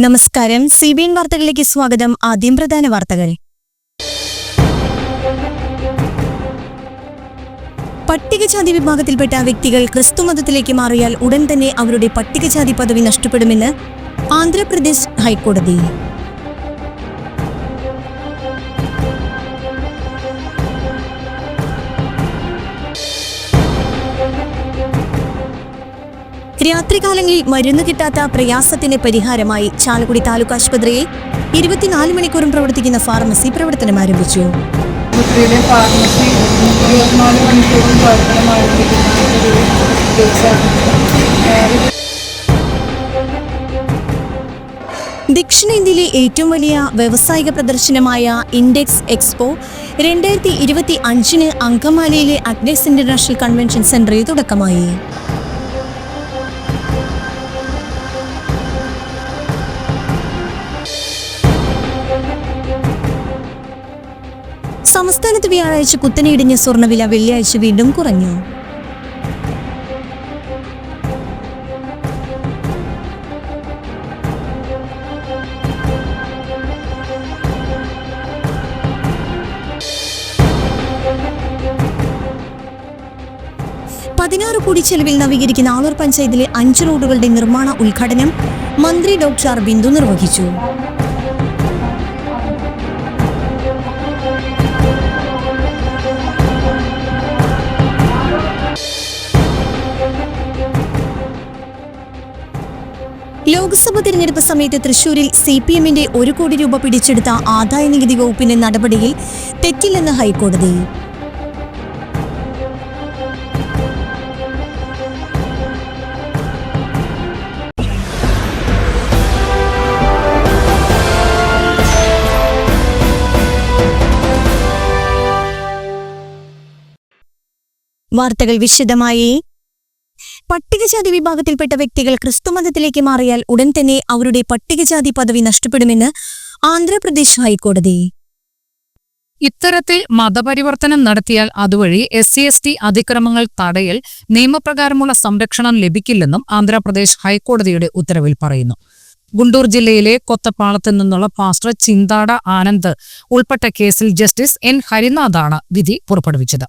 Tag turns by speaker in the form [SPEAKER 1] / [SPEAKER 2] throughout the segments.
[SPEAKER 1] നമസ്കാരം. C B N വാർത്തകളിലേക്ക് സ്വാഗതം. ആദ്യം പ്രധാന വാർത്തകൾ. പട്ടികജാതി വിഭാഗത്തിൽപ്പെട്ട വ്യക്തികൾ ക്രിസ്തുമതത്തിലേക്ക് മാറിയാൽ ഉടൻ തന്നെ അവരുടെ പട്ടികജാതി പദവി നഷ്ടപ്പെടുമെന്ന് ആന്ധ്രാപ്രദേശ് ഹൈക്കോടതി. രാത്രികാലങ്ങളിൽ മരുന്ന് കിട്ടാത്ത പ്രയാസത്തിന് പരിഹാരമായി ചാലക്കുടി താലൂക്ക് ആശുപത്രിയിൽ ഇരുപത്തിനാല് മണിക്കൂറും പ്രവർത്തിക്കുന്ന ഫാർമസി പ്രവർത്തനം ആരംഭിച്ചു.
[SPEAKER 2] ആശുപത്രിയിലെ ഫാർമസി ഇരുപത്തിനാല് മണിക്കൂറും പ്രവർത്തനം ആരംഭിക്കുന്ന
[SPEAKER 1] ദക്ഷിണേന്ത്യയിലെ ഏറ്റവും വലിയ വ്യവസായിക പ്രദർശനമായ ഇൻഡെക്സ് എക്സ്പോ രണ്ടായിരത്തി ഇരുപത്തി അഞ്ചിന് അങ്കമാലയിലെ അഗ്നസ് ഇന്റർനാഷണൽ കൺവെൻഷൻ സെന്ററിൽ തുടക്കമായി. സംസ്ഥാനത്ത് വ്യാഴാഴ്ച കുത്തനെയിടിഞ്ഞ സ്വർണവില വെള്ളിയാഴ്ച വീണ്ടും കുറഞ്ഞു. പതിനാറ് കോടി ചെലവിൽ നവീകരിക്കുന്ന ആളൂർ പഞ്ചായത്തിലെ അഞ്ച് റോഡുകളുടെ നിർമ്മാണ ഉദ്ഘാടനം മന്ത്രി ഡോക്ടർ ബിന്ദു നിർവഹിച്ചു. ലോക്സഭ തിരഞ്ഞെടുപ്പ് സമയത്ത് തൃശൂരിൽ സി പി എമ്മിന്റെ ഒരു കോടി രൂപ പിടിച്ചെടുത്ത ആദായ നികുതി വകുപ്പിന്റെ നടപടിയിൽ തെറ്റില്ലെന്ന് ഹൈക്കോടതി. വാർത്തകൾ വിശദമായി പട്ടികജാതി വിഭാഗത്തിൽപ്പെട്ട വ്യക്തികൾ ക്രിസ്തുമതത്തിലേക്ക് മാറിയാൽ ഉടൻ തന്നെ അവരുടെ പട്ടികജാതി പദവി നഷ്ടപ്പെടുമെന്ന് ആന്ധ്രാപ്രദേശ് ഹൈക്കോടതി.
[SPEAKER 3] ഇത്തരത്തിൽ മതപരിവർത്തനം നടത്തിയാൽ അതുവഴി എസ് സി എസ് ടി അതിക്രമങ്ങൾ തടയൽ നിയമപ്രകാരമുള്ള സംരക്ഷണം ലഭിക്കില്ലെന്നും ആന്ധ്രാപ്രദേശ് ഹൈക്കോടതിയുടെ ഉത്തരവിൽ പറയുന്നു. ഗുണ്ടൂർ ജില്ലയിലെ കൊത്തപ്പാളത്ത് നിന്നുള്ള പാസ്റ്റർ ചിന്താട ആനന്ദ് ഉൾപ്പെട്ട കേസിൽ ജസ്റ്റിസ് എൻ ഹരിനാഥാണ് വിധി പുറപ്പെടുവിച്ചത്.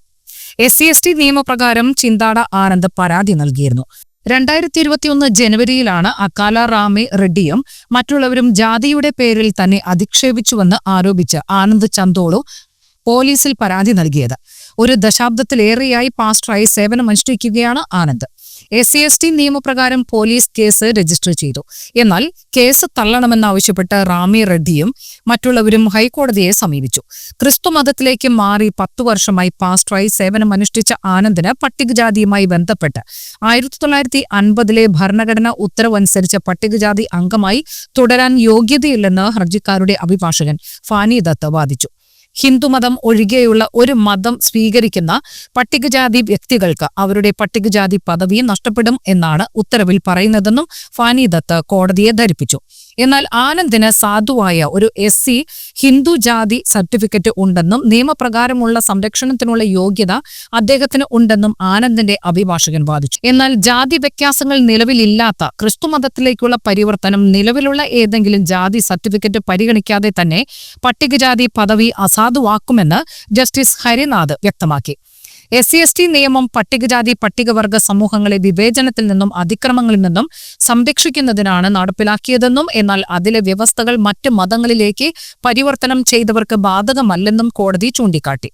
[SPEAKER 3] എസ് സി എസ് ടി നിയമപ്രകാരം ചിന്താട ആനന്ദ് പരാതി നൽകിയിരുന്നു. രണ്ടായിരത്തി ഇരുപത്തിയൊന്ന് ജനുവരിയിലാണ് അക്കാല റാമി റെഡ്ഡിയും മറ്റുള്ളവരും ജാതിയുടെ പേരിൽ തന്നെ അധിക്ഷേപിച്ചുവെന്ന് ആരോപിച്ച് ആനന്ദ് ചന്തോളു പോലീസിൽ പരാതി നൽകിയത്. ഒരു ദശാബ്ദത്തിലേറെയായി പാസ്റ്ററായി സേവനമനുഷ്ഠിക്കുകയാണ് Anand. S C S T നിയമപ്രകാരം പോലീസ് കേസ് രജിസ്റ്റർ ചെയ്തു. എന്നാൽ കേസ് തള്ളണമെന്നാവശ്യപ്പെട്ട് റാമി റെഡ്ഡിയും മറ്റുള്ളവരും ഹൈക്കോടതിയെ സമീപിച്ചു. ക്രിസ്തു മതത്തിലേക്ക് മാറി പത്തു വർഷമായി പാസ്റ്ററായി സേവനമനുഷ്ഠിച്ച ആനന്ദിന് പട്ടികജാതിയുമായി ബന്ധപ്പെട്ട് ആയിരത്തി തൊള്ളായിരത്തി അൻപതിലെ ഭരണഘടനാ ഉത്തരവനുസരിച്ച് പട്ടികജാതി അംഗമായി തുടരാൻ യോഗ്യതയില്ലെന്ന് ഹർജിക്കാരുടെ അഭിഭാഷകൻ ഫാനി ദത്ത് വാദിച്ചു. ഹിന്ദുമതം ഒഴികെയുള്ള ഒരു മതം സ്വീകരിക്കുന്ന പട്ടികജാതി വ്യക്തികൾക്ക് അവരുടെ പട്ടികജാതി പദവി നഷ്ടപ്പെടും എന്നാണ് ഉത്തരവിൽ പറയുന്നതെന്നും ഫാനി ദത്ത് കോടതിയെ ധരിപ്പിച്ചു. എന്നാൽ ആനന്ദിന് സാധുവായ ഒരു എസ് സി ഹിന്ദു ജാതി സർട്ടിഫിക്കറ്റ് ഉണ്ടെന്നും നിയമപ്രകാരമുള്ള സംരക്ഷണത്തിനുള്ള യോഗ്യത അദ്ദേഹത്തിന് ഉണ്ടെന്നും ആനന്ദിന്റെ അഭിഭാഷകൻ വാദിച്ചു. എന്നാൽ ജാതി വ്യത്യാസങ്ങൾ നിലവിലില്ലാത്ത ക്രിസ്തുമതത്തിലേക്കുള്ള പരിവർത്തനം നിലവിലുള്ള ഏതെങ്കിലും ജാതി സർട്ടിഫിക്കറ്റ് പരിഗണിക്കാതെ തന്നെ പട്ടികജാതി പദവി അസാധുവാക്കുമെന്ന് ജസ്റ്റിസ് ഹരിനാഥ് വ്യക്തമാക്കി. എസ് സി എസ് ടി നിയമം പട്ടികജാതി പട്ടികവർഗ സമൂഹങ്ങളെ വിവേചനത്തിൽ നിന്നും അതിക്രമങ്ങളിൽ നിന്നും സംരക്ഷിക്കുന്നതിനാണ് നടപ്പിലാക്കിയതെന്നും എന്നാൽ അതിലെ വ്യവസ്ഥകൾ മറ്റ് മതങ്ങളിലേക്ക് പരിവർത്തനം ചെയ്തവർക്ക് ബാധകമല്ലെന്നും കോടതി ചൂണ്ടിക്കാട്ടി.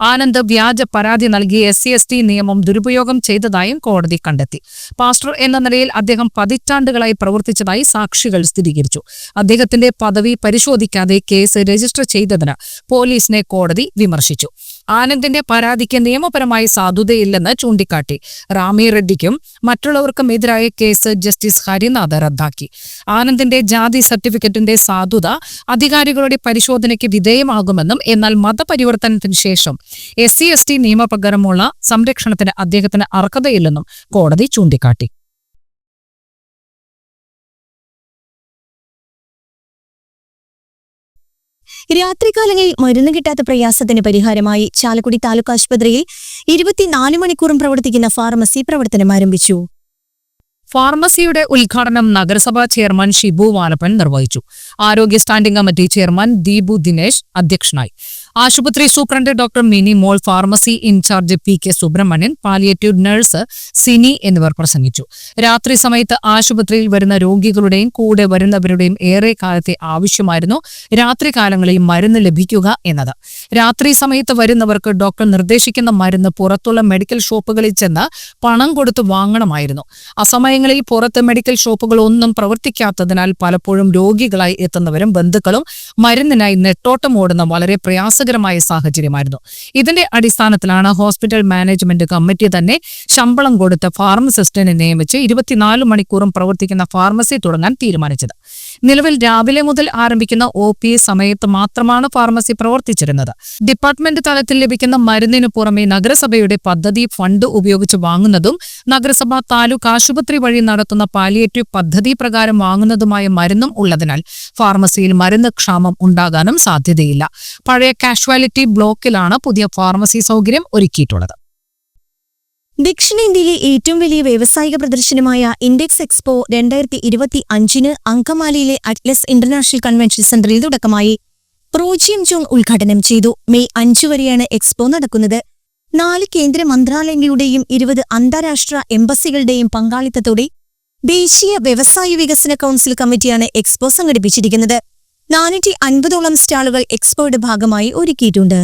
[SPEAKER 3] ആനന്ദ് വ്യാജ പരാതി നൽകി എസ് സി എസ് ടി നിയമം ദുരുപയോഗം ചെയ്തതായും കോടതി കണ്ടെത്തി. പാസ്റ്റർ എന്ന നിലയിൽ അദ്ദേഹം പതിറ്റാണ്ടുകളായി പ്രവർത്തിച്ചതായി സാക്ഷികൾ സ്ഥിരീകരിച്ചു. അദ്ദേഹത്തിന്റെ പദവി പരിശോധിക്കാതെ കേസ് രജിസ്റ്റർ ചെയ്തതിന് പോലീസിനെ കോടതി വിമർശിച്ചു. ആനന്ദിന്റെ പരാതിക്ക് നിയമപരമായി സാധുതയില്ലെന്ന് ചൂണ്ടിക്കാട്ടി. റാമി റെഡ്ഡിക്കും മറ്റുള്ളവർക്കും എതിരായ കേസ് ജസ്റ്റിസ് ഹരിനാഥ് റദ്ദാക്കി. ആനന്ദിന്റെ ജാതി സർട്ടിഫിക്കറ്റിന്റെ സാധുത അധികാരികളുടെ പരിശോധനയ്ക്ക് വിധേയമാകുമെന്നും എന്നാൽ മതപരിവർത്തനത്തിന് ശേഷം എസ് സി എസ് ടി നിയമപ്രകാരമുള്ള സംരക്ഷണത്തിന് അദ്ദേഹത്തിന് അർഹതയില്ലെന്നും കോടതി ചൂണ്ടിക്കാട്ടി.
[SPEAKER 1] രാത്രികാലങ്ങളിൽ മരുന്ന് കിട്ടാത്ത പ്രയാസത്തിന് പരിഹാരമായി ചാലക്കുടി താലൂക്ക് ആശുപത്രിയിൽ ഇരുപത്തിനാല് മണിക്കൂറും പ്രവർത്തിക്കുന്ന ഫാർമസി പ്രവർത്തനം ആരംഭിച്ചു.
[SPEAKER 3] ഫാർമസിയുടെ ഉദ്ഘാടനം നഗരസഭാ ചെയർമാൻ ഷിബു വാലപ്പൻ നിർവഹിച്ചു. ആരോഗ്യ standing committee chairman Deepu Dinesh അധ്യക്ഷനായി. ആശുപത്രി superintendent doctor Mini Mol pharmacy in charge P K Subramanian palliative nurse Sini എന്നിവർ പ്രസംഗിച്ചു. രാത്രി സമയത്ത് ആശുപത്രിയിൽ വരുന്ന രോഗികളുടെയും കൂടെ വരുന്നവരുടെയും ഏറെ കാലത്തെ ആവശ്യമായിരുന്നു രാത്രികാലങ്ങളിൽ മരുന്ന് ലഭിക്കുക എന്നത്. രാത്രി സമയത്ത് വരുന്നവർക്ക് ഡോക്ടർ നിർദ്ദേശിക്കുന്ന മരുന്ന് പുറത്തുള്ള മെഡിക്കൽ ഷോപ്പുകളിൽ ചെന്ന് പണം കൊടുത്ത് വാങ്ങണമായിരുന്നു. അസമയങ്ങളിൽ പുറത്ത് മെഡിക്കൽ ഷോപ്പുകൾ ഒന്നും പ്രവർത്തിക്കാത്തതിനാൽ പലപ്പോഴും രോഗികളായി എത്തുന്നവരും ബന്ധുക്കളും മരുന്നിനായി നെട്ടോട്ടം ഓടുന്ന വളരെ പ്രയാസകരമായ സാഹചര്യമായിരുന്നു. ഇതിന്റെ അടിസ്ഥാനത്തിലാണ് ഹോസ്പിറ്റൽ മാനേജ്മെന്റ് കമ്മിറ്റി തന്നെ ശമ്പളം കൊടുത്ത് ഫാർമസിസ്റ്റിനെ നിയമിച്ച് ഇരുപത്തിനാല് മണിക്കൂറും പ്രവർത്തിക്കുന്ന ഫാർമസി തുടങ്ങാൻ തീരുമാനിച്ചത്. നിലവിൽ രാവിലെ മുതൽ ആരംഭിക്കുന്ന ഒ പി സമയത്ത് മാത്രമാണ് ഫാർമസി പ്രവർത്തിച്ചിരുന്നത്. ഡിപ്പാർട്ട്മെന്റ് തലത്തിൽ ലഭിക്കുന്ന മരുന്നിനു പുറമെ നഗരസഭയുടെ പദ്ധതി ഫണ്ട് ഉപയോഗിച്ച് വാങ്ങുന്നതും നഗരസഭ താലൂക്ക് ആശുപത്രി വഴി നടത്തുന്ന പാലിയേറ്റീവ് പദ്ധതി പ്രകാരം വാങ്ങുന്നതുമായ മരുന്നും ഉള്ളതിനാൽ ഫാർമസിയിൽ മരുന്ന് ക്ഷാമം ഉണ്ടാകാനും സാധ്യതയില്ല. പഴയ കാഷ്വാലിറ്റി ബ്ലോക്കിലാണ് പുതിയ ഫാർമസി സൗകര്യം ഒരുക്കിയിട്ടുള്ളത്.
[SPEAKER 1] ദക്ഷിണേന്ത്യയിലെ ഏറ്റവും വലിയ വ്യാവസായിക പ്രദർശനമായ ഇൻഡെക്സ് എക്സ്പോ രണ്ടായിരത്തി ഇരുപത്തി അഞ്ചിന് അങ്കമാലിയിലെ അറ്റ്ലസ് ഇന്റർനാഷണൽ കൺവെൻഷൻ സെന്ററിൽ തുടക്കമായി റോജിയം ജോങ് ഉദ്ഘാടനം ചെയ്തു. മെയ് അഞ്ചു വരെയാണ് എക്സ്പോ നടക്കുന്നത്. നാല് കേന്ദ്ര മന്ത്രാലയങ്ങളുടെയും ഇരുപത് അന്താരാഷ്ട്ര എംബസികളുടെയും പങ്കാളിത്തത്തോടെ ദേശീയ വ്യവസായ വികസന കൌൺസിൽ കമ്മിറ്റിയാണ് എക്സ്പോ സംഘടിപ്പിച്ചിരിക്കുന്നത്. നാനൂറ്റി അൻപതോളം സ്റ്റാളുകൾ എക്സ്പോയുടെ ഭാഗമായി ഒരുക്കിയിട്ടുണ്ട്.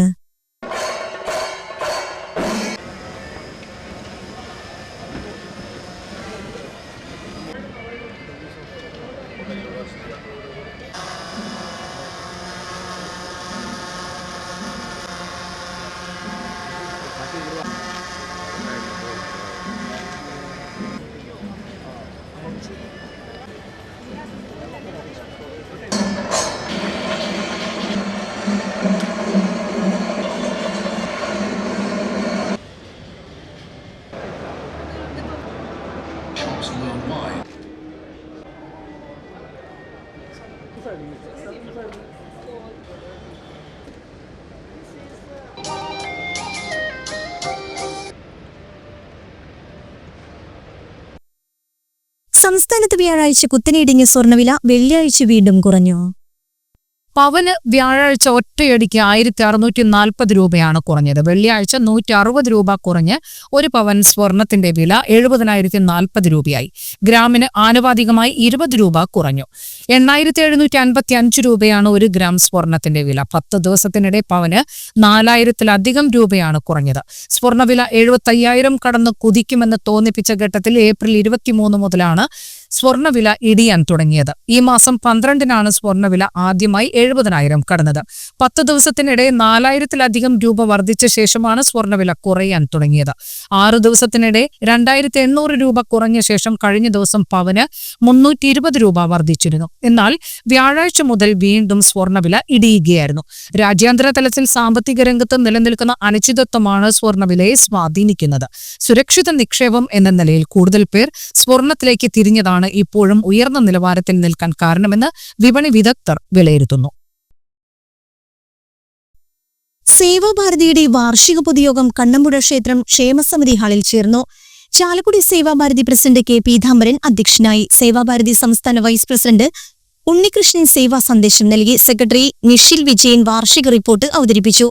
[SPEAKER 1] സംസ്ഥാനത്ത് വ്യാഴാഴ്ച കുത്തനെയിടിഞ്ഞ സ്വർണവില വെള്ളിയാഴ്ച വീണ്ടും കുറഞ്ഞു.
[SPEAKER 3] പവന് വ്യാഴാഴ്ച ഒറ്റയടിക്ക് ആയിരത്തി അറുന്നൂറ്റി നാൽപ്പത് രൂപയാണ് കുറഞ്ഞത്. വെള്ളിയാഴ്ച നൂറ്റി അറുപത് രൂപ കുറഞ്ഞ് ഒരു പവൻ സ്വർണത്തിന്റെ വില എഴുപതിനായിരത്തി നാൽപ്പത് രൂപയായി. ഗ്രാമിന് ആനുപാതികമായി ഇരുപത് രൂപ കുറഞ്ഞു. എണ്ണായിരത്തി എഴുന്നൂറ്റി അൻപത്തി അഞ്ച് രൂപയാണ് ഒരു ഗ്രാം സ്വർണത്തിന്റെ വില. പത്ത് ദിവസത്തിനിടെ പവന് നാലായിരത്തിലധികം രൂപയാണ് കുറഞ്ഞത്. സ്വർണവില എഴുപത്തയ്യായിരം കടന്ന് കുതിക്കുമെന്ന് തോന്നിപ്പിച്ച ഘട്ടത്തിൽ ഏപ്രിൽ ഇരുപത്തിമൂന്ന് മുതലാണ് സ്വർണവില ഇടിയാൻ തുടങ്ങിയത്. ഈ മാസം പന്ത്രണ്ടിനാണ് സ്വർണവില ആദ്യമായി എഴുപതിനായിരം കടന്നത്. പത്ത് ദിവസത്തിനിടെ നാലായിരത്തിലധികം രൂപ വർദ്ധിച്ച ശേഷമാണ് സ്വർണവില കുറയാൻ തുടങ്ങിയത്. ആറു ദിവസത്തിനിടെ രണ്ടായിരത്തി എണ്ണൂറ് രൂപ കുറഞ്ഞ ശേഷം കഴിഞ്ഞ ദിവസം പവന് മുന്നൂറ്റി ഇരുപത് രൂപ വർദ്ധിച്ചിരുന്നു. എന്നാൽ വ്യാഴാഴ്ച മുതൽ വീണ്ടും സ്വർണവില ഇടിയുകയായിരുന്നു. രാജ്യാന്തര തലത്തിൽ സാമ്പത്തിക രംഗത്ത് നിലനിൽക്കുന്ന അനിശ്ചിതത്വമാണ് സ്വർണവിലയെ സ്വാധീനിക്കുന്നത്. സുരക്ഷിത നിക്ഷേപം എന്ന നിലയിൽ കൂടുതൽ പേർ സ്വർണത്തിലേക്ക് തിരിഞ്ഞതാണ് ഇപ്പോഴും ഉയർന്ന നിലവാരത്തിൽ നിൽക്കാൻ കാരണമെന്ന് വിപണി വിദഗ്ധർ വിലയിരുത്തുന്നു.
[SPEAKER 1] സേവാഭാരതിയുടെ വാർഷിക പൊതുയോഗം കണ്ണമ്പുഴ ക്ഷേത്രം ക്ഷേമസമിതി ഹാളിൽ ചേർന്നു. ചാലക്കുടി സേവാഭാരതി പ്രസിഡന്റ് കെ പീതാംബരൻ അധ്യക്ഷനായി സേവാഭാരതി സംസ്ഥാന വൈസ് പ്രസിഡന്റ് ഉണ്ണികൃഷ്ണൻ സേവാ സന്ദേശം നൽകി സെക്രട്ടറി നിഷിൽ വിജയൻ വാർഷിക റിപ്പോർട്ട് അവതരിപ്പിച്ചു.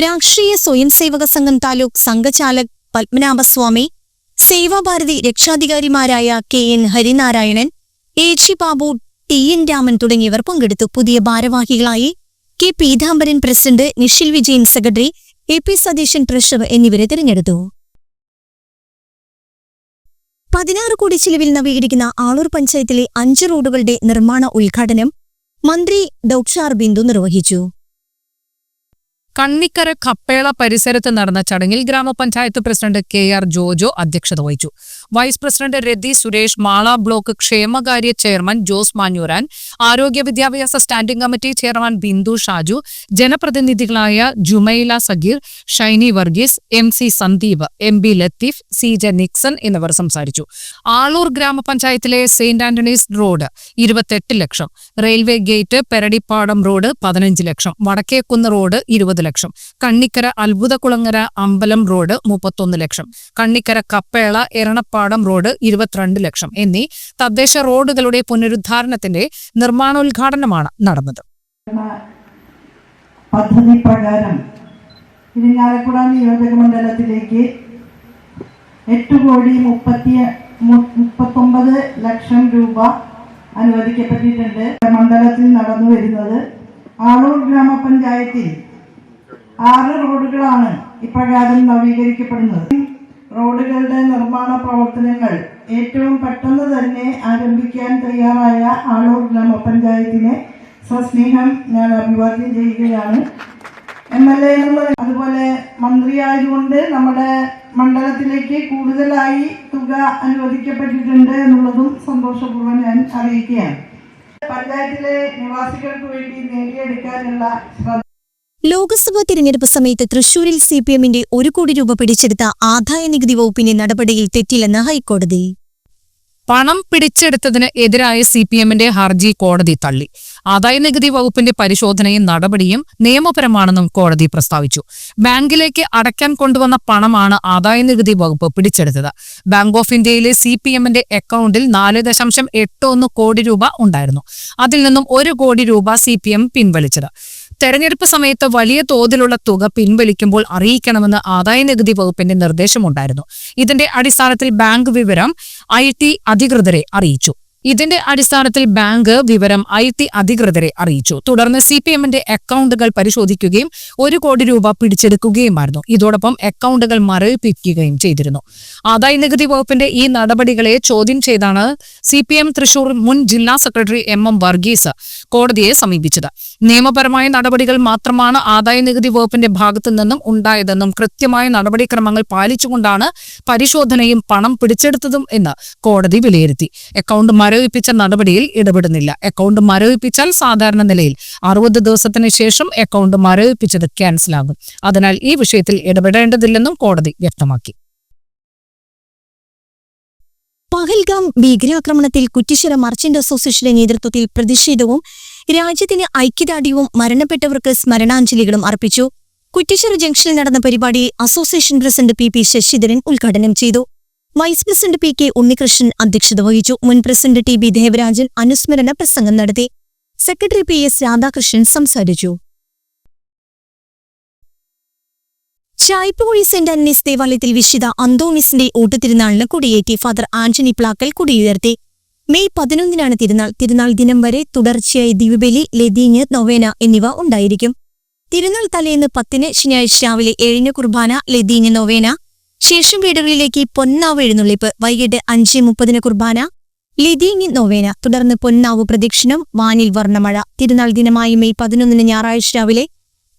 [SPEAKER 1] രാഷ്ട്രീയ സ്വയം സേവക സംഘം താലൂക്ക് സംഘചാലക് Padmanabhaswamy Seva Bharati രക്ഷാധികാരിമാരായ K N Harinarayanan A G Babu T N Raman തുടങ്ങിയവർ പങ്കെടുത്തു. പുതിയ ഭാരവാഹികളായി K Peethambaran president Nishil Vijayan secretary A P Satheesan treasurer എന്നിവരെ തിരഞ്ഞെടുത്തു. പതിനാറ് കോടി ചിലവിൽ നവീകരിക്കുന്ന ആളൂർ പഞ്ചായത്തിലെ അഞ്ച് റോഡുകളുടെ നിർമ്മാണ ഉദ്ഘാടനം മന്ത്രി ഡോക്ടർ ബിന്ദു നിർവഹിച്ചു.
[SPEAKER 3] കണ്ണിക്കര കപ്പേള പരിസരത്ത് നടന്ന ചടങ്ങിൽ ഗ്രാമപഞ്ചായത്ത് പ്രസിഡന്റ് കെ ആർ ജോജോ അധ്യക്ഷത വഹിച്ചു. Vice president Rathi Suresh Mala block ക്ഷേമകാര്യ ചെയർമാൻ ജോസ് മാഞ്ഞൂരാൻ ആരോഗ്യ വിദ്യാഭ്യാസ standing committee chairman Bindu Shaju ജനപ്രതിനിധികളായ Jumaila Sageer Shiny Varghese M C Sandeep M B Latheef C J Nixon എന്നിവർ സംസാരിച്ചു. ആളൂർ ഗ്രാമപഞ്ചായത്തിലെ സെയിന്റ് ആന്റണീസ് റോഡ് ഇരുപത്തെട്ട് ലക്ഷം railway gate Peradippadam road പതിനഞ്ച് ലക്ഷം വടക്കേക്കുന്ന് road ഇരുപത് ലക്ഷം കണ്ണിക്കര അത്ഭുതകുളങ്ങര അമ്പലം റോഡ് മുപ്പത്തൊന്ന് ലക്ഷം കണ്ണിക്കര കപ്പേള എറണപ്പാടം മേപ്പാടം റോഡ് ഇരുപത്തിരണ്ട് ലക്ഷം എന്നീ തദ്ദേശ റോഡുകളുടെ പുനരുദ്ധാരണത്തിന്റെ നിർമ്മാണോദ്ഘാടനമാണ് നടന്നത്.
[SPEAKER 4] പദ്ധതി പ്രകാരം ഇരിങ്ങാലക്കുട നിയോജക മണ്ഡലത്തിലേക്ക് എട്ട് കോടി മുപ്പത്തി മുപ്പത്തൊമ്പത് ലക്ഷം രൂപ അനുവദിക്കപ്പെട്ടിട്ടുണ്ട്. മണ്ഡലത്തിൽ നടന്നു വരുന്നത് ആളൂർ ഗ്രാമപഞ്ചായത്തിൽ ആറ് റോഡുകളാണ് ഇപ്രകാരം നവീകരിക്കപ്പെടുന്നത്. റോഡുകളുടെ നിർമ്മാണ പ്രവർത്തനങ്ങൾ ഏറ്റവും പെട്ടെന്ന് തന്നെ ആരംഭിക്കാൻ തയ്യാറായ ആളൂർ ഗ്രാമപഞ്ചായത്തിനെ സസ്നേഹം ഞാൻ അഭിവാദ്യം ചെയ്യുകയാണ്. എം എൽ എ എന്നുള്ളത് അതുപോലെ മന്ത്രിയായതുകൊണ്ട് നമ്മുടെ മണ്ഡലത്തിലേക്ക് കൂടുതലായി തുക അനുവദിക്കപ്പെട്ടിട്ടുണ്ട് എന്നുള്ളതും സന്തോഷപൂർവം ഞാൻ അറിയിക്കുകയാണ്. പഞ്ചായത്തിലെ നിവാസികൾക്ക് വേണ്ടി നേടിയെടുക്കാനുള്ള ശ്രദ്ധ
[SPEAKER 1] ലോക്സഭാ തിരഞ്ഞെടുപ്പ് സമയത്ത് തൃശൂരിൽ സി പി എമ്മിന്റെ ഒരു കോടി രൂപ പിടിച്ചെടുത്ത ആദായ നികുതി വകുപ്പിന്റെ നടപടിയിൽ തെറ്റില്ലെന്ന് ഹൈക്കോടതി.
[SPEAKER 3] പണം പിടിച്ചെടുത്തതിന് എതിരായ സി പി എമ്മിന്റെ ഹർജി കോടതി തള്ളി. ആദായ നികുതി വകുപ്പിന്റെ പരിശോധനയും നടപടിയും നിയമപരമാണെന്നും കോടതി പ്രസ്താവിച്ചു. ബാങ്കിലേക്ക് അടയ്ക്കാൻ കൊണ്ടുവന്ന പണമാണ് ആദായ നികുതി വകുപ്പ് പിടിച്ചെടുത്തത്. ബാങ്ക് ഓഫ് ഇന്ത്യയിലെ സി പി എമ്മിന്റെ അക്കൗണ്ടിൽ നാല് ദശാംശം എട്ട് ഒന്ന് കോടി രൂപ ഉണ്ടായിരുന്നു. അതിൽ നിന്നും ഒരു കോടി രൂപ സി പി എം പിൻവലിച്ചത്. തെരഞ്ഞെടുപ്പ് സമയത്ത് വലിയ തോതിലുള്ള തുക പിൻവലിക്കുമ്പോൾ അറിയിക്കണമെന്ന് ആദായനികുതി വകുപ്പിന്റെ നിർദ്ദേശമുണ്ടായിരുന്നു. ഇതിന്റെ അടിസ്ഥാനത്തിൽ ബാങ്ക് വിവരം ഐ ടി അധികൃതരെ അറിയിച്ചു. ഇതിന്റെ അടിസ്ഥാനത്തിൽ ബാങ്ക് വിവരം ഐ ടി അധികൃതരെ അറിയിച്ചു. തുടർന്ന് സി പി എമ്മിന്റെ അക്കൗണ്ടുകൾ പരിശോധിക്കുകയും ഒരു കോടി രൂപ പിടിച്ചെടുക്കുകയുമായിരുന്നു. ഇതോടൊപ്പം അക്കൗണ്ടുകൾ മരവിപ്പിക്കുകയും ചെയ്തിരുന്നു. ആദായ നികുതി വകുപ്പിന്റെ ഈ നടപടികളെ ചോദ്യം ചെയ്താണ് സി തൃശൂർ മുൻ ജില്ലാ സെക്രട്ടറി എം എം വർഗീസ് കോടതിയെ സമീപിച്ചത്. നിയമപരമായ നടപടികൾ മാത്രമാണ് ആദായ നികുതി വകുപ്പിന്റെ ഭാഗത്തു നിന്നും ഉണ്ടായതെന്നും കൃത്യമായ നടപടിക്രമങ്ങൾ പാലിച്ചുകൊണ്ടാണ് പരിശോധനയും പണം പിടിച്ചെടുത്തതും എന്ന് കോടതി വിലയിരുത്തി. അക്കൗണ്ട് മരവിപ്പിച്ച നടപടിയിൽ ഇടപെടുന്നില്ല. അക്കൗണ്ട് മരവിപ്പിച്ചാൽ സാധാരണ നിലയിൽ അറുപത് ദിവസത്തിന് ശേഷം അക്കൗണ്ട് മരവിപ്പിച്ചത് ക്യാൻസലാകും. അതിനാൽ ഈ വിഷയത്തിൽ ഇടപെടേണ്ടതില്ലെന്നും കോടതി വ്യക്തമാക്കി.
[SPEAKER 1] പഹൽഗാം ഭീകരാക്രമണത്തിൽ കുറ്റിശ്ശര മർച്ചന്റ് അസോസിയേഷന്റെ നേതൃത്വത്തിൽ പ്രതിഷേധവും രാജ്യത്തിന് ഐക്യദാർഢ്യവും മരണപ്പെട്ടവർക്ക് സ്മരണാഞ്ജലികളും അർപ്പിച്ചു. കുറ്റിശ്ശിറ ജംഗ്ഷനിൽ നടന്ന പരിപാടി association president P P Sasidharan ഉദ്ഘാടനം ചെയ്തു. Vice president P K Unnikrishnan അധ്യക്ഷത വഹിച്ചു. മുൻ പ്രസിഡന്റ് ടി ബി ദേവരാജൻ അനുസ്മരണ പ്രസംഗം നടത്തി. സെക്രട്ടറി പി എസ് രാധാകൃഷ്ണൻ സംസാരിച്ചു. ചായ്പുകുഴി സെന്റ് ആന്റണീസ് ദേവാലയത്തിൽ വിശുദ്ധ അന്തോണിസിന്റെ ഊട്ടുതിരുനാളിന് കൊടിയേറ്റി ഫാദർ ആന്റണി പ്ലാക്കൽ കൊടിയുയർത്തി. മെയ് പതിനൊന്നിനാണ് തിരുനാൾ. തിരുനാൾ ദിനം വരെ തുടർച്ചയായി ദിവ്യബലി ലതീഞ്ഞ് നൊവേന എന്നിവ ഉണ്ടായിരിക്കും. തിരുനാൾ തലേന്ന് പത്തിന് ശനിയാഴ്ച രാവിലെ ഏഴിന് കുർബാന ലതീഞ്ഞ് നൊവേന. ശേഷം വീടുകളിലേക്ക് പൊന്നാവ് എഴുന്നള്ളിപ്പ്. വൈകിട്ട് അഞ്ച് മുപ്പതിന് കുർബാന ലതീഞ്ഞ് നൊവേന. തുടർന്ന് പൊന്നാവ് പ്രദക്ഷിണം വാനിൽ വർണമഴ. തിരുനാൾ ദിനമായ മെയ് പതിനൊന്നിന് ഞായറാഴ്ച രാവിലെ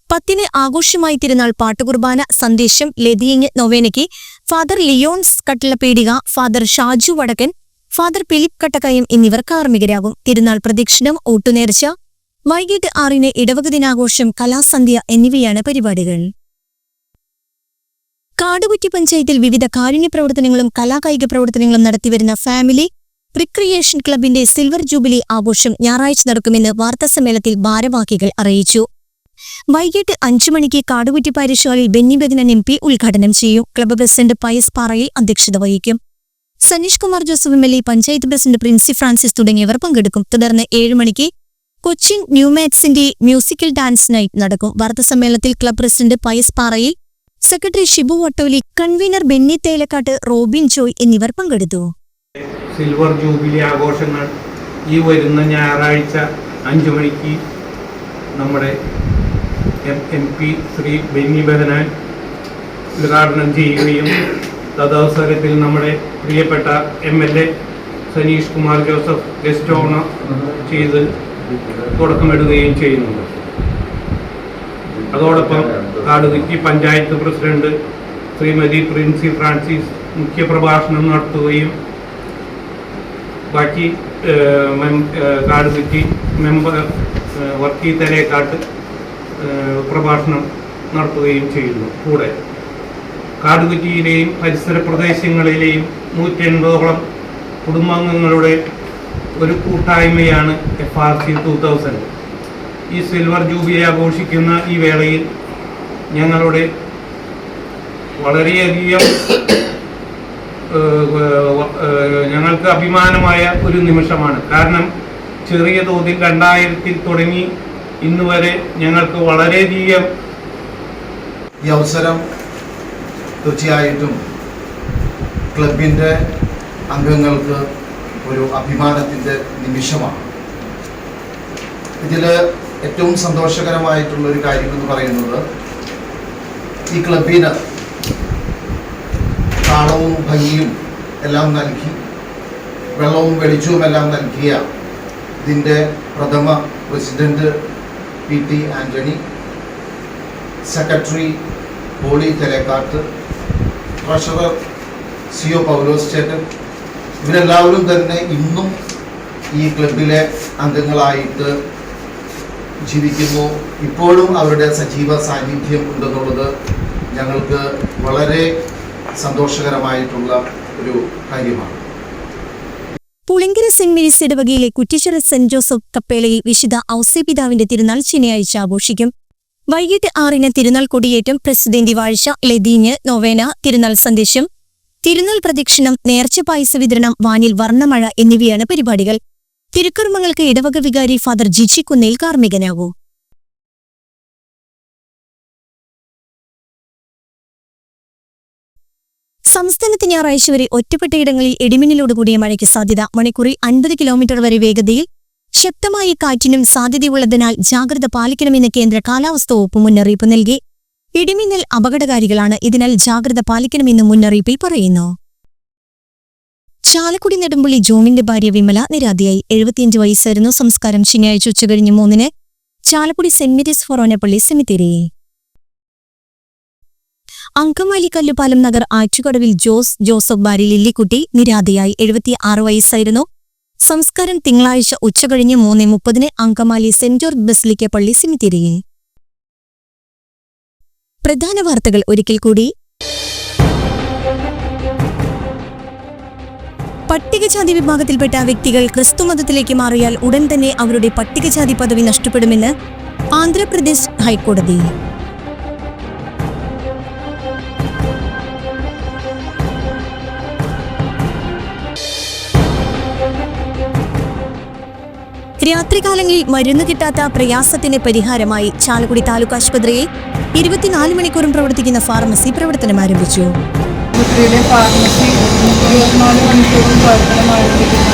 [SPEAKER 1] പത്തിന് ആഘോഷമായി തിരുനാൾ പാട്ടുകുർബാന സന്ദേശം ലതീഞ്ഞ് നൊവേനയ്ക്ക്. Father Leons Kattilapeedika father Shaju Vadakkan father Philip Kattakkayam എന്നിവർ കാർമ്മികരാകും. തിരുനാൾ പ്രദക്ഷിണം ഊട്ടുനേർച്ച വൈകിട്ട് ആറിന് ഇടവക ദിനാഘോഷം കലാസന്ധ്യ എന്നിവയാണ് പരിപാടികൾ. കാടുകുറ്റി പഞ്ചായത്തിൽ വിവിധ കാരുണ്യ പ്രവർത്തനങ്ങളും കലാകായിക പ്രവർത്തനങ്ങളും നടത്തിവരുന്ന ഫാമിലി റിക്രിയേഷൻ ക്ലബിന്റെ സിൽവർ ജൂബിലി ആഘോഷം ഞായറാഴ്ച നടക്കുമെന്ന് വാർത്താസമ്മേളനത്തിൽ ഭാരവാഹികൾ അറിയിച്ചു. വൈകിട്ട് അഞ്ചു മണിക്ക് കാടുകുറ്റി പാരിശാലയിൽ ബെന്നി ബെദിനൻ എം പി ഉദ്ഘാടനം ചെയ്യും. ക്ലബ്ബ് പ്രസിഡന്റ് പയസ് പാറയിൽ അധ്യക്ഷത വഹിക്കും. Saneesh Kumar Joseph M L A panchayat president Princy Francis തുടങ്ങിയവർ പങ്കെടുക്കും. തുടർന്ന് ഏഴ് മണിക്ക് കൊച്ചിൻ ന്യൂമാക്സിന്റെ മ്യൂസിക്കൽ ഡാൻസ് നൈറ്റ് നടക്കും. വാർത്താസമ്മേളനത്തിൽ club president Pius Parayil secretary Shibu Vattoli convener Benny Thelakkat Robin Joy എന്നിവർ പങ്കെടുത്തു.
[SPEAKER 5] സിൽവർ ജൂബിലി ആഘോഷങ്ങൾ ഈ വരുന്ന ഞായറാഴ്ച അഞ്ചു മണിക്ക് നമ്മുടെ M P Shri Benny Behanan ഉദ്ഘാടനം ചെയ്യുകയും തദവസരത്തിൽ നമ്മുടെ പ്രിയപ്പെട്ട M L A Saneesh Kumar Joseph guest honour ചെയ്ത് തുടക്കമിടുകയും ചെയ്യുന്നുണ്ട്. അതോടൊപ്പം കാടുകുറ്റി പഞ്ചായത്ത് പ്രസിഡന്റ് ശ്രീമതി പ്രിൻസി ഫ്രാൻസിസ് മുഖ്യപ്രഭാഷണം നടത്തുകയും ബാക്കി കാടുതുക്കി മെമ്പർ വർക്കി തലേക്കാട്ട് പ്രഭാഷണം നടത്തുകയും ചെയ്യുന്നു. കൂടെ കാടുകുറ്റിയിലെയും പരിസര പ്രദേശങ്ങളിലെയും നൂറ്റി എൺപതോളം കുടുംബാംഗങ്ങളുടെ ഒരു കൂട്ടായ്മയാണ് F R C two thousand ഈ സിൽവർ ജൂബിലി ആഘോഷിക്കുന്ന ഈ വേളയിൽ ഞങ്ങളുടെ വളരെയധികം ഞങ്ങൾക്ക് അഭിമാനമായ ഒരു നിമിഷമാണ്. കാരണം ചെറിയ തോതിൽ രണ്ടായിരത്തിൽ തുടങ്ങി ഇന്ന് വരെ ഞങ്ങൾക്ക് വളരെയധികം
[SPEAKER 6] ഈ അവസരം തീർച്ചയായിട്ടും ക്ലബിന്റെ അംഗങ്ങൾക്ക് ഒരു അഭിമാനത്തിന്റെ നിമിഷമാണ്. ഇതിൽ ഏറ്റവും സന്തോഷകരമായിട്ടുള്ള ഒരു കാര്യം എന്ന് പറയുന്നത് ഈ ക്ലബിന് താളവും ഭംഗിയും എല്ലാം നൽകി വെള്ളവും വെളിച്ചവും എല്ലാം നൽകിയ ഇതിന്റെ പ്രഥമ president P T Antony secretary Poly Thelakkat treasurer C O Paulose ചേട്ടൻ. ഇവരെല്ലാവരും തന്നെ ഇന്നും ഈ ക്ലബിലെ അംഗങ്ങളായിട്ട് ജീവിക്കുന്നു. ഇപ്പോഴും അവരുടെ സജീവ സാന്നിധ്യം ഉണ്ടെന്നുള്ളത് ഞങ്ങൾക്ക് വളരെ സന്തോഷകരമായിട്ടുള്ള ഒരു കാര്യമാണ്.
[SPEAKER 1] പുളിങ്കര സെന്റ് മേരീസ് ഇടവകയിലെ കുറ്റിച്ചിറ സെന്റ് ജോസഫ് കപ്പേളയിൽ വിശുദ്ധ ഔസേ പിതാവിന്റെ തിരുനാൾ ശനിയാഴ്ച ആഘോഷിക്കും. വൈകിട്ട് ആറിന് തിരുനാൾ കൊടിയേറ്റം പ്രസിദ്ധേന്തി വാഴ്ച ലതീഞ്ഞ് നൊവേന തിരുനാൾ സന്ദേശം. തിരുനാൾ പ്രദക്ഷിണം നേർച്ച പായസ വിതരണം വാനിൽ വർണമഴ എന്നിവയാണ് പരിപാടികൾ. തിരുക്കർമ്മങ്ങൾക്ക് ഇടവക വികാരി ഫാദർ ജിജി കുന്നേൽ കാർമ്മികനാകൂ. സംസ്ഥാനത്ത് ഞായറാഴ്ച വരെ ഒറ്റപ്പെട്ടയിടങ്ങളിൽ ഇടിമിന്നലോടുകൂടിയ മഴയ്ക്ക് സാധ്യത. മണിക്കൂറിൽ അൻപത് കിലോമീറ്റർ വരെ വേഗതയിൽ ശക്തമായ കാറ്റിനും സാധ്യതയുള്ളതിനാൽ ജാഗ്രത പാലിക്കണമെന്ന് കേന്ദ്ര കാലാവസ്ഥാ വകുപ്പ് മുന്നറിയിപ്പ് നൽകി. ഇടിമിന്നൽ അപകടകാരികളാണ് ഇതിനാൽ ജാഗ്രത പാലിക്കണമെന്ന് മുന്നറിയിപ്പിൽ പറയുന്നു. ചാലക്കുടി നെടുമ്പുള്ളി ജോമിന്റെ ഭാര്യ വിമല നിരാതിയായി. എഴുപത്തിയഞ്ച് വയസ്സായിരുന്നു സംസ്കാരം ശനിയാഴ്ച ഉച്ചകഴിഞ്ഞ് മൂന്നിന് ചാലക്കുടി സെന്റ് മേരീസ് ഫൊറോനപ്പള്ളി സെമിത്തേരി. അങ്കമാലി കല്ലുപാലം നഗർ ആറ്റുകടവിൽ ജോസ് ജോസഫ് ഭാര്യ ലില്ലിക്കുട്ടി നിരാതയായി. എഴുപത്തി വയസ്സായിരുന്നു സംസ്കാരം തിങ്കളാഴ്ച ഉച്ചകഴിഞ്ഞ് മൂന്ന് മുപ്പതിന് അങ്കമാലി സെന്റ് ജോർജ് ബസിലിക്ക പള്ളി സെമിത്തേരിയിൽ. പ്രധാന വാർത്തകൾ ഒരിക്കൽ കൂടി. പട്ടികജാതി വിഭാഗത്തിൽപ്പെട്ട വ്യക്തികൾ ക്രിസ്തുമതത്തിലേക്ക് മാറിയാൽ ഉടൻ തന്നെ അവരുടെ പട്ടികജാതി പദവി നഷ്ടപ്പെടുമെന്ന് ആന്ധ്രാപ്രദേശ് ഹൈക്കോടതി. രാത്രികാലങ്ങളിൽ മരുന്ന് കിട്ടാത്ത പ്രയാസത്തിന് പരിഹാരമായി ചാലക്കുടി താലൂക്ക് ആശുപത്രിയിൽ ഇരുപത്തിനാല് മണിക്കൂറും പ്രവർത്തിക്കുന്ന ഫാർമസി പ്രവർത്തനം ആരംഭിച്ചു.
[SPEAKER 2] ആശുപത്രിയിലെ ഫാർമസി ഇരുപത്തിനാല് മണിക്കൂറും പ്രവർത്തനം ആരംഭിക്കുന്ന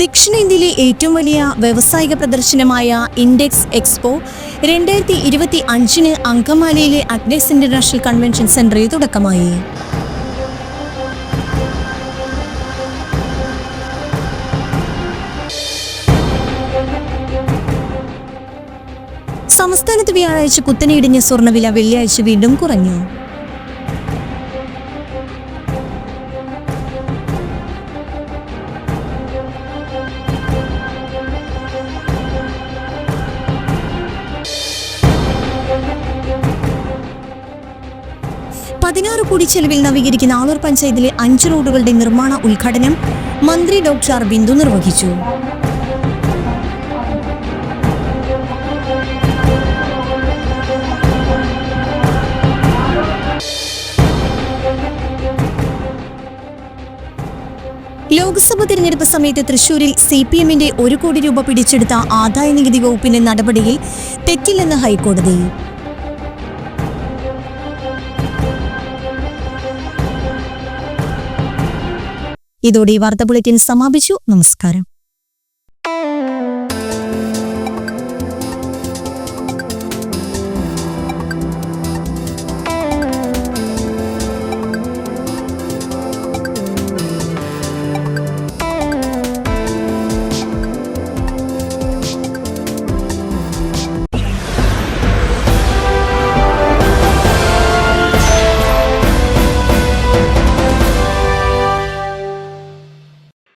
[SPEAKER 1] ദക്ഷിണേന്ത്യയിലെ ഏറ്റവും വലിയ വ്യവസായിക പ്രദർശനമായ ഇൻഡെക്സ് എക്സ്പോ രണ്ടായിരത്തി ഇരുപത്തി അഞ്ചിന് അങ്കമാലയിലെ അഗ്നസ് ഇന്റർനാഷണൽ കൺവെൻഷൻ സെന്ററിൽ തുടക്കമായി. വ്യാഴാഴ്ച കുത്തനെയിടിഞ്ഞ സ്വർണവില വെള്ളിയാഴ്ച വീണ്ടും കുറഞ്ഞു. പതിനാറ് കോടി ചെലവിൽ നവീകരിക്കുന്ന ആളൂർ പഞ്ചായത്തിലെ അഞ്ച് റോഡുകളുടെ നിർമ്മാണ ഉദ്ഘാടനം മന്ത്രി ഡോക്ടർ ആർ ബിന്ദു നിർവഹിച്ചു. ലോക്സഭ തിരഞ്ഞെടുപ്പ് സമയത്ത് തൃശൂരിൽ സി പി എമ്മിന്റെ ഒരു കോടി രൂപ പിടിച്ചെടുത്ത ആദായ നികുതി വകുപ്പിന്റെ നടപടിയിൽ തെറ്റില്ലെന്ന് ഹൈക്കോടതി. ഇതോടെ ഈ വാർത്താ ബുള്ളറ്റിൻ സമാപിച്ചു. നമസ്കാരം.